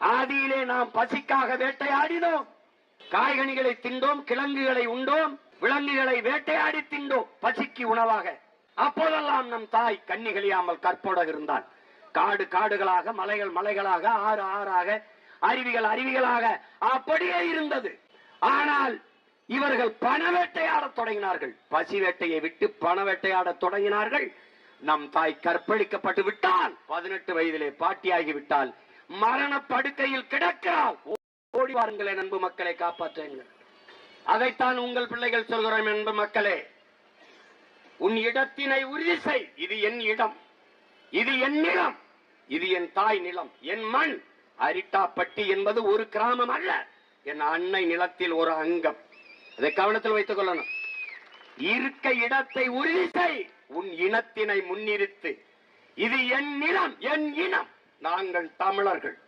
ஆதியிலே நாம் பசிக்காக வேட்டையாடினோம். காய்கனிகளை தின்றோம் கிழங்குகளை உண்டோம் விலங்குகளை வேட்டையாடி தின்றோம் பசிக்கு உணவாக. அப்போதெல்லாம் நம் தாய் கண்ணிகளியாமல் கற்போட இருந்தால் காடு காடுகளாக மலைகள் மலைகளாக ஆறு ஆறாக அருவிகள் அருவிகளாக அப்படியே இருந்தது. ஆனால் இவர்கள் பண வேட்டையாடத் தொடங்கினார்கள். பசி வேட்டையை விட்டு பண வேட்டையாடத் தொடங்கினார்கள். நம் தாய் கற்பழிக்கப்பட்டு விட்டால் பதினெட்டு வயதிலே பாட்டியாகி விட்டால் மரண படுக்கையில் கிடக்கிறாள் ஓடி வாருங்களேன் அன்பு மக்களை காப்பாற்றுங்கள். அதைத்தான் உங்கள் பிள்ளைகள் சொல்கிறோம் அன்பு மக்களே. உன் இடத்தினை உறுதி செய். இது என் இடம். இது என் நிலம். இது என் தாய் நிலம். என் மண். அரிட்டாப்பட்டி என்பது ஒரு கிராமம் அல்ல. என் அன்னை நிலத்தில் ஒரு அங்கம். அதை கவனத்தில் வைத்துக் கொள்ளணும். இருக்க இடத்தை உறுதி செய். உன் இனத்தினை முன்னிறுத்து. இது என் நிலம். என் இனம். நாங்கள் தமிழர்கள்.